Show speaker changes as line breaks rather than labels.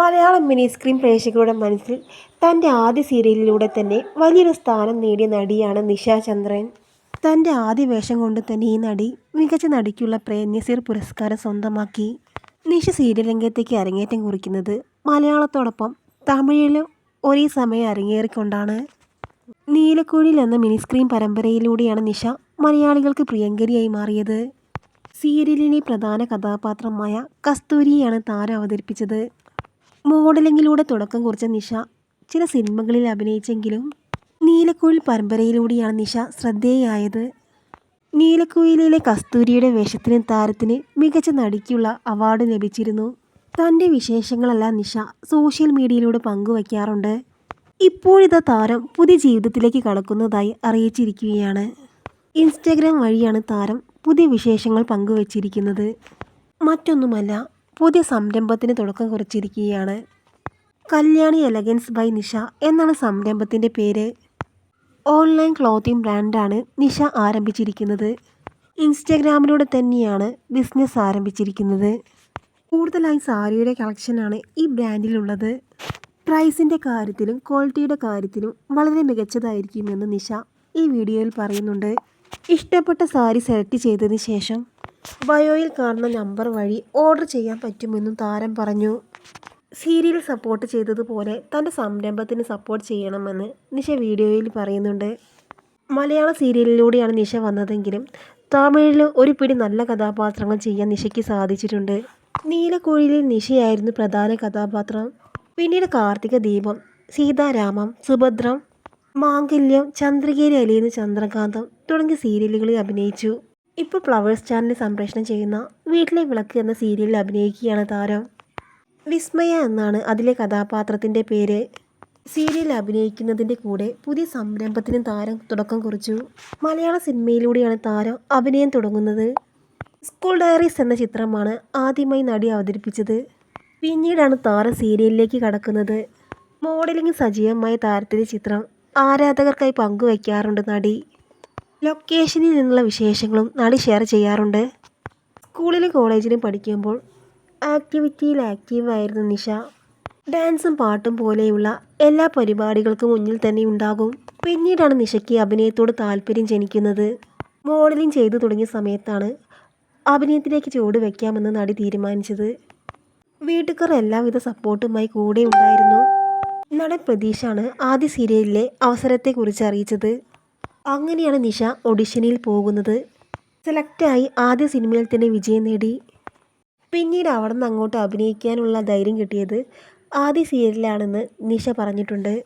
Malayalam mini screen പ്രേക്ഷകരുടെ മനസ്സിൽ തന്റെ ആദ്യ സീരിയലിലൂടെ തന്നെ വലിയൊരു സ്ഥാനം നേടിയ നടിയാണ് നിഷ ചന്ദ്രൻ. തന്റെ ആദ്യ വേഷം കൊണ്ട് തന്നെ ഈ നടി മികച്ച നടിക്കുള്ള പ്രേംനസീർ പുരസ്കാരം സ്വന്തമാക്കി. നിഷ സീരിയൽ രംഗത്തേക്ക് അരങ്ങേറ്റം കുറിക്കുന്നത് മലയാളത്തോടൊപ്പം തമിഴിലും ഒരേ സമയം അരങ്ങേറിക്കൊണ്ടാണ്. നീലക്കുഴിൽ എന്ന മിനി സ്ക്രീൻ പരമ്പരയിലൂടെയാണ് നിഷ മലയാളികൾക്ക് പ്രിയങ്കരിയായി മാറിയത്. സീരിയലിലെ പ്രധാന കഥാപാത്രമായ കസ്തൂരിയാണ് താരം അവതരിപ്പിച്ചത്. മോഡലിങ്ങിലൂടെ തുടക്കം കുറിച്ച നിഷ ചില സിനിമകളിൽ അഭിനയിച്ചെങ്കിലും നീലക്കുയിൽ പരമ്പരയിലൂടെയാണ് നിഷ ശ്രദ്ധേയായത്. നീലക്കുയിലിലെ കസ്തൂരിയുടെ വേഷത്തിന് താരത്തിന് മികച്ച നടിക്കുള്ള അവാർഡ് ലഭിച്ചിരുന്നു. തന്റെ വിശേഷങ്ങളെല്ലാം നിഷ സോഷ്യൽ മീഡിയയിലൂടെ പങ്കുവയ്ക്കാറുണ്ട്. ഇപ്പോഴിതാ താരം പുതിയ ജീവിതത്തിലേക്ക് കടക്കുന്നതായി അറിയിച്ചിരിക്കുകയാണ്. ഇൻസ്റ്റാഗ്രാം വഴിയാണ് താരം പുതിയ വിശേഷങ്ങൾ പങ്കുവച്ചിരിക്കുന്നത്. മറ്റൊന്നുമല്ല പുതിയ സംരംഭത്തിന് തുടക്കം കുറിച്ചിരിക്കുകയാണ്. കല്യാണി എലഗൻസ് ബൈ നിഷ എന്നാണ് സംരംഭത്തിന്റെ പേര്. ഓൺലൈൻ ക്ലോത്തിങ് ബ്രാൻഡാണ് നിഷ ആരംഭിച്ചിരിക്കുന്നത്. ഇൻസ്റ്റഗ്രാമിലൂടെ തന്നെയാണ് ബിസിനസ് ആരംഭിച്ചിരിക്കുന്നത്. കൂടുതലായി സാരിയുടെ കളക്ഷനാണ് ഈ ബ്രാൻഡിലുള്ളത്. പ്രൈസിന്റെ കാര്യത്തിലും ക്വാളിറ്റിയുടെ കാര്യത്തിലും വളരെ മികച്ചതായിരിക്കുമെന്ന് നിഷ ഈ വീഡിയോയിൽ പറയുന്നുണ്ട്. ഇഷ്ടപ്പെട്ട സാരി സെലക്ട് ചെയ്തതിന് ശേഷം ബയോയിൽ കാണുന്ന നമ്പർ വഴി ഓർഡർ ചെയ്യാൻ പറ്റുമെന്നും താരം പറഞ്ഞു. സീരിയൽ സപ്പോർട്ട് ചെയ്തതുപോലെ തന്റെ സംരംഭത്തിന് സപ്പോർട്ട് ചെയ്യണമെന്ന് നിഷ വീഡിയോയിൽ പറയുന്നുണ്ട്. മലയാള സീരിയലിലൂടെയാണ് നിഷ വന്നതെങ്കിലും തമിഴിൽ ഒരു പിടി നല്ല കഥാപാത്രങ്ങൾ ചെയ്യാൻ നിഷയ്ക്ക് സാധിച്ചിട്ടുണ്ട്. നീലക്കുഴിലിൽ നിഷയായിരുന്നു പ്രധാന കഥാപാത്രം. പിന്നീട് കാർത്തിക ദീപം സീതാരാമം സുഭദ്രം മാംഗല്യം ചന്ദ്രകേരി അലിയുന്ന ചന്ദ്രകാന്തം തുടങ്ങിയ സീരിയലുകളിൽ അഭിനയിച്ചു. ഇപ്പോൾ ഫ്ലവേഴ്സ് ചാനലിൽ സംപ്രേഷണം ചെയ്യുന്ന വീട്ടിലെ വിളക്ക് എന്ന സീരിയലിൽ അഭിനയിക്കുകയാണ് താരം. വിസ്മയ എന്നാണ് അതിലെ കഥാപാത്രത്തിന്റെ പേര്. സീരിയൽ അഭിനയിക്കുന്നതിന്റെ കൂടെ പുതിയ സംരംഭത്തിനും താരം തുടക്കം കുറിച്ചു. മലയാള സിനിമയിലൂടെയാണ് താരം അഭിനയം തുടങ്ങുന്നത്. സ്കൂൾ ഡയറീസ് എന്ന ചിത്രമാണ് ആദ്യമായി നടി അവതരിപ്പിച്ചത്. പിന്നീടാണ് താരം സീരിയലിലേക്ക് കടക്കുന്നത്. മോഡലിംഗ് സജീവമായ താരത്തിന്റെ ചിത്രം ആരാധകർക്കായി പങ്കുവയ്ക്കാറുണ്ട് നടി. ലൊക്കേഷനിൽ നിന്നുള്ള വിശേഷങ്ങളും നടി ഷെയർ ചെയ്യാറുണ്ട്. സ്കൂളിലും കോളേജിലും പഠിക്കുമ്പോൾ ആക്ടിവിറ്റിയിൽ ആക്റ്റീവായിരുന്നു നിഷ. ഡാൻസും പാട്ടും പോലെയുള്ള എല്ലാ പരിപാടികൾക്കും മുന്നിൽ തന്നെ ഉണ്ടാകും. പിന്നീടാണ് നിഷയ്ക്ക് അഭിനയത്തോട് താല്പര്യം ജനിക്കുന്നത്. മോഡലിംഗ് ചെയ്തു തുടങ്ങിയ സമയത്താണ് അഭിനയത്തിലേക്ക് ചുവട് വയ്ക്കാമെന്ന് നടി തീരുമാനിച്ചത്. വീട്ടുകാർ എല്ലാവിധ സപ്പോർട്ടുമായി കൂടെ ഉണ്ടായിരുന്നു. നടൻ പ്രതീഷാണ് ആദ്യ സീരിയലിലെ അവസരത്തെക്കുറിച്ച് അറിയിച്ചത്. അങ്ങനെയാണ് നിഷ ഓഡിഷനിൽ പോകുന്നത്. സെലക്റ്റായി ആദ്യ സിനിമയിൽ തന്നെ വിജയം നേടി. പിന്നീട് അവിടെ നിന്ന് അങ്ങോട്ട് അഭിനയിക്കാനുള്ള ധൈര്യം കിട്ടിയത് ആദ്യ സീരിയലിലാണെന്ന് നിഷ പറഞ്ഞിട്ടുണ്ട്.